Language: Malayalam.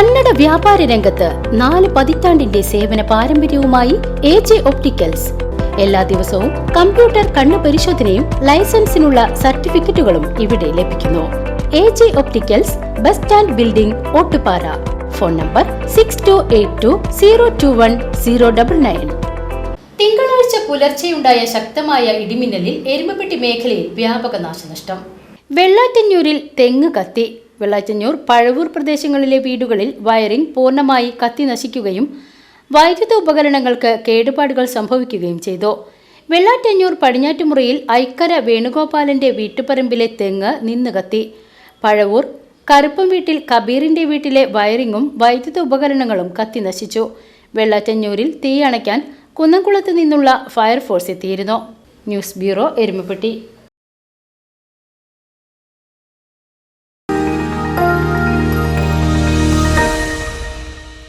കന്നഡ വ്യാപാര രംഗത്ത് നാല് പതിറ്റാണ്ടിന്റെ സേവന പാരമ്പര്യവുമായി എ ജെ ഒപ്റ്റിക്കൽസ്. എല്ലാ ദിവസവും കമ്പ്യൂട്ടർ കണ്ണു പരിശോധനയും ലൈസൻസിനുള്ള സർട്ടിഫിക്കറ്റുകളും ഇവിടെ ലഭിക്കുന്നു. A J opticals bus stand building Ottupara. Phone number six two eight two zero two one zero double nine തിങ്കളാഴ്ച പുലർച്ചെയുണ്ടായ ശക്തമായ ഇടിമിന്നലിൽ എരുമപ്പെട്ടി മേഖലയിൽ വ്യാപക നാശനഷ്ടം. വെള്ളാറ്റഞ്ഞൂരിൽ തെങ്ങ് കത്തി. വെള്ളാറ്റഞ്ഞൂർ പഴവൂർ പ്രദേശങ്ങളിലെ വീടുകളിൽ വയറിംഗ് പൂർണമായി കത്തി നശിക്കുകയും വൈദ്യുത ഉപകരണങ്ങൾക്ക് കേടുപാടുകൾ സംഭവിക്കുകയും ചെയ്തു. വെള്ളാറ്റഞ്ഞൂർ പടിഞ്ഞാറ്റുമുറിയിൽ ഐക്കര വേണുഗോപാലന്റെ വീട്ടുപറമ്പിലെ തെങ്ങ് നിന്ന് കത്തി. പഴവൂർ കറുപ്പം വീട്ടിൽ കബീറിന്റെ വീട്ടിലെ വയറിംഗും വൈദ്യുത ഉപകരണങ്ങളും കത്തി നശിച്ചു. വെള്ളാറ്റഞ്ഞൂരിൽ തീയണയ്ക്കാൻ കുന്നംകുളത്ത് നിന്നുള്ള ഫയർഫോഴ്സ് എത്തിയിരുന്നു. News bureau Erumapetty.